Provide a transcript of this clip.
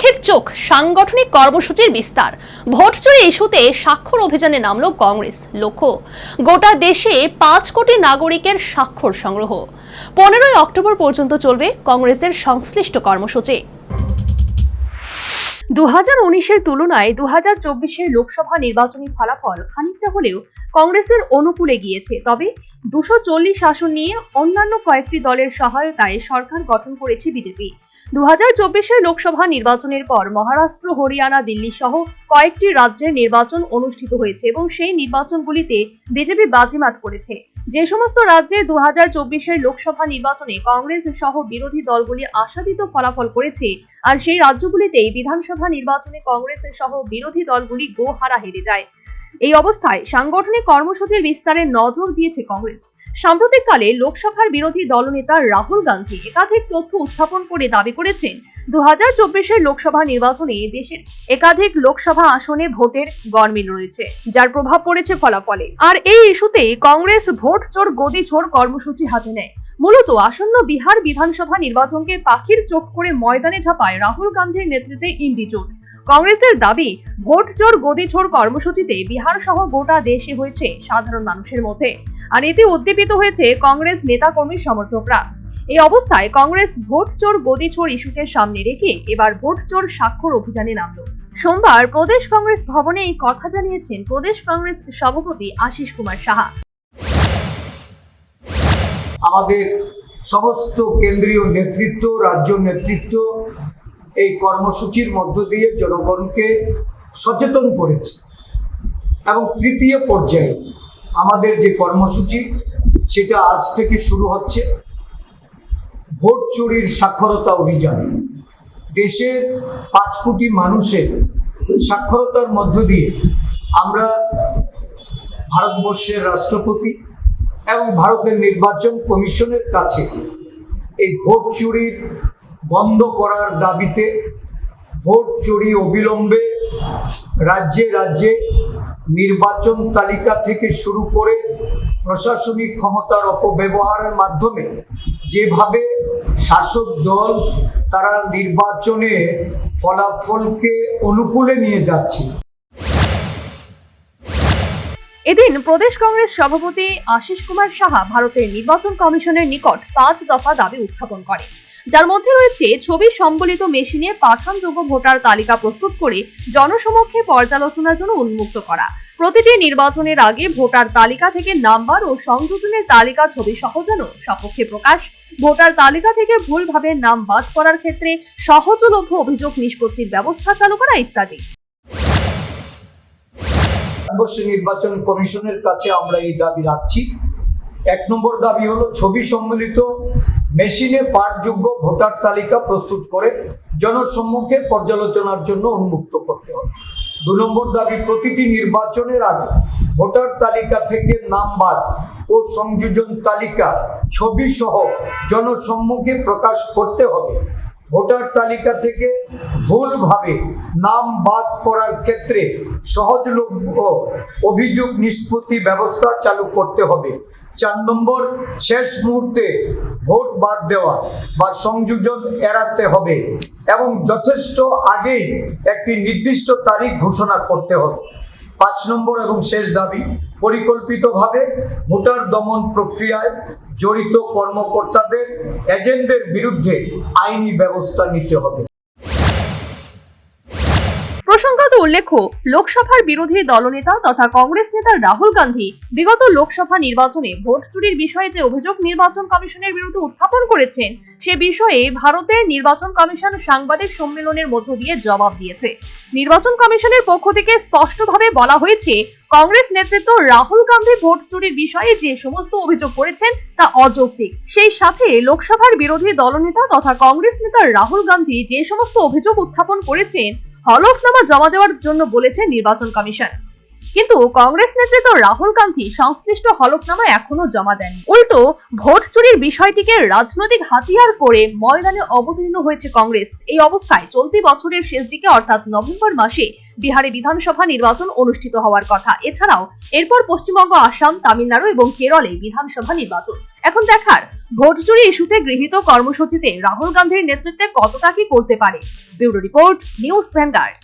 পাখির চোখ সাংগঠনিক কর্মসূচির বিস্তার। ভোট চুরি ইস্যুতে স্বাক্ষর অভিযানে নামল কংগ্রেস। লক্ষ্য, গোটা দেশে পাঁচ কোটি নাগরিকের স্বাক্ষর সংগ্রহ। পনেরোই অক্টোবর পর্যন্ত চলবে কংগ্রেসের সংশ্লিষ্ট কর্মসূচি। দু হাজার তুলনায় দু হাজার লোকসভা নির্বাচনী ফলাফল খানিকটা হলেও কংগ্রেসের অনুকূলে গিয়েছে। তবে দুশো চল্লিশ আসন নিয়ে অন্যান্য কয়েকটি দলের সহায়তায় সরকার গঠন করেছে বিজেপি। দু হাজার চব্বিশের লোকসভা নির্বাচনের পর মহারাষ্ট্র, হরিয়ানা, দিল্লি সহ কয়েকটি রাজ্যে নির্বাচন অনুষ্ঠিত হয়েছে এবং সেই নির্বাচনগুলিতে বিজেপি বাজিমাত করেছে। যে সমস্ত রাজ্যে দু হাজার চব্বিশের লোকসভা নির্বাচনে কংগ্রেস সহ বিরোধী দলগুলি আশাতীত ফলাফল করেছে, আর সেই রাজ্যগুলিতেই বিধানসভা নির্বাচনে কংগ্রেস সহ বিরোধী দলগুলি গোহারা হেরে যায়। এই অবস্থায় সাংগঠনিক কর্মসূচির বিস্তারে নজর দিয়েছে কংগ্রেস। সাম্প্রতিককালে লোকসভার বিরোধী দলনেতা রাহুল গান্ধী একাধিক তথ্য উত্থাপন করে দাবি করেছেন দু হাজার চব্বিশের লোকসভা নির্বাচনে দেশের একাধিক লোকসভা আসনে ভোটের গরমিল রয়েছে, যার প্রভাব পড়েছে ফলাফলে। আর এই ইস্যুতে কংগ্রেস ভোট চোর, গদি চোর কর্মসূচি হাতে নেয়। মূলত আসন্ন বিহার বিধানসভা নির্বাচনকে পাখির চোখ করে ময়দানে ঝাঁপায় রাহুল গান্ধীর নেতৃত্বে ইন্ডি জোট কংগ্রেসের দাবি, ভোট চোর গদি চোর কর্মসূচিতে বিহার সহ গোটা দেশে হয়েছে সাধারণ মানুষের মধ্যে। আর এতে উদ্দীপিত হয়েছে কংগ্রেস নেতাকর্মী সমর্থকরা। এই অবস্থায় কংগ্রেস ভোট চোর গদি চোর ইস্যুকে সামনে রেখে এবার ভোট চোর স্বাক্ষর অভিযানে নামল। সোমবার প্রদেশ কংগ্রেস ভবনে এই কথা জানিয়েছেন প্রদেশ কংগ্রেস সভাপতি আশিস কুমার সাহা। আমাদের সমস্ত কেন্দ্রীয় নেতৃত্ব, রাজ্য নেতৃত্ব এই কর্মসূচির মধ্য দিয়ে জনগণকে সচেতন করেছে। এবং তৃতীয় পর্যায়ে আমাদের যে কর্মসূচি, সেটা আজ থেকে শুরু হচ্ছে। ভোট চুরির সাক্ষরতা অভিযান। দেশের পাঁচ কোটি মানুষের সাক্ষরতার মধ্য দিয়ে আমরা ভারতবর্ষের রাষ্ট্রপতি এবং ভারতের নির্বাচন কমিশনের কাছে এই ভোট চুরির বন্ধ করার দাবিতে ভোট চুরি অবিলম্বে রাজ্যে রাজ্যে নির্বাচন তালিকা থেকে শুরু করে প্রশাসনিক ক্ষমতার অপব্যবহারের মাধ্যমে যেভাবে শাসক দল তারা নির্বাচনে ফলাফলকে অনুকূলে নিয়ে যাচ্ছে। এদিন প্রদেশ কংগ্রেস সভাপতি আশিস কুমার সাহা ভারতের নির্বাচন কমিশনের নিকট পাঁচ দফা দাবি উত্থাপন করে যার মধ্যে রয়েছে ছবি সম্বলিত মেশিনে পাঠানযোগ্য ভোটার তালিকা প্রস্তুত করে জনসমক্ষে পর্যালোচনার জন্য উন্মুক্ত করা। প্রতিটি নির্বাচনের আগে ভোটার তালিকা থেকে নাম্বার ও সংযোজনের তালিকা ছবি সহজানো সপক্ষে প্রকাশ। ভোটার তালিকা থেকে ভুলভাবে নাম বাদ করার ক্ষেত্রে সহজলভ্য অভিযোগ নিষ্পত্তির ব্যবস্থা চালু করা ইত্যাদি। নির্বাচন কমিশনের কাছে আমরা এই দাবি রাখছি। এক নম্বর দাবি হলো ছবি সম্মিলিত মেশিনে পাঠযোগ্য ভোটার তালিকা প্রস্তুত করে জনসম্মুখে পর্যালোচনার জন্য উন্মুক্ত করতে হবে। দু নম্বর দাবি, প্রতিটি নির্বাচনের আগে ভোটার তালিকা থেকে নাম বাদ ও সংযোজন তালিকা ছবি সহ জনসম্মুখে প্রকাশ করতে হবে। ভোটার তালিকা থেকে ভুলভাবে নাম বাদ করার ক্ষেত্রে সহজলভ্য অভিযোগ নিষ্পত্তি ব্যবস্থা চালু করতে হবে। চার নম্বর, শেষ মুহূর্তে ভোট বাদ দেওয়া বা সংযোজন এড়াতে হবে এবং যথেষ্ট আগেই একটি নির্দিষ্ট তারিখ ঘোষণা করতে হবে। পাঁচ নম্বর এবং শেষ দাবি, পরিকল্পিতভাবে ভোটার দমন প্রক্রিয়ায় জড়িত কর্মকর্তাদের, এজেন্টদের বিরুদ্ধে আইনি ব্যবস্থা নিতে হবে। উল্লেখ্য লোকসভার বিরোধী দলনেতা তথা কংগ্রেস নেতা রাহুল গান্ধী বিগত লোকসভা নির্বাচনে ভোট চুরির বিষয়ে যে অভিযোগ নির্বাচন কমিশনের বিরুদ্ধে উত্থাপন করেছেন, সে বিষয়ে ভারতের নির্বাচন কমিশন সাংবাদিক সম্মেলনের মধ্য দিয়ে জবাব দিয়েছে। নির্বাচন কমিশনের পক্ষ থেকে স্পষ্টভাবে বলা হয়েছে, কংগ্রেস নেতৃত্ব রাহুল গান্ধী ভোট চুরির বিষয়ে যে সমস্ত অভিযোগ করেছেন তা অযৌক্তিক। সেই সাথে লোকসভার বিরোধী দলনেতা তথা কংগ্রেস নেতা রাহুল গান্ধী যে সমস্ত অভিযোগ উত্থাপন করেছেন হলফনামা জমা দেওয়ার জন্য বলেছে নির্বাচন কমিশন। কিন্তু কংগ্রেস নেতৃত্ব রাহুল গান্ধী সংশ্লিষ্ট হলফনামা এখনও জমা দেন উল্টো, ভোট চুরির বিষয়টিকে রাজনৈতিক হাতিয়ার করে ময়দানে অবতীর্ণ হয়েছে কংগ্রেস। এই অবস্থায় চলতি বছরের শেষ দিকে, অর্থাৎ নভেম্বর মাসে, বিহারে বিধানসভা নির্বাচন অনুষ্ঠিত হওয়ার কথা। এছাড়াও, এরপর পশ্চিমবঙ্গ, আসাম, তামিলনাড়ু এবং কেরলে বিধানসভা নির্বাচন। এখন দেখার, ভোট চুরি ইস্যুতে গৃহীত কর্মসূচিতে রাহুল গান্ধীর নেতৃত্বে কতটা কি করতে পারে? Bureau report, news Vanguard.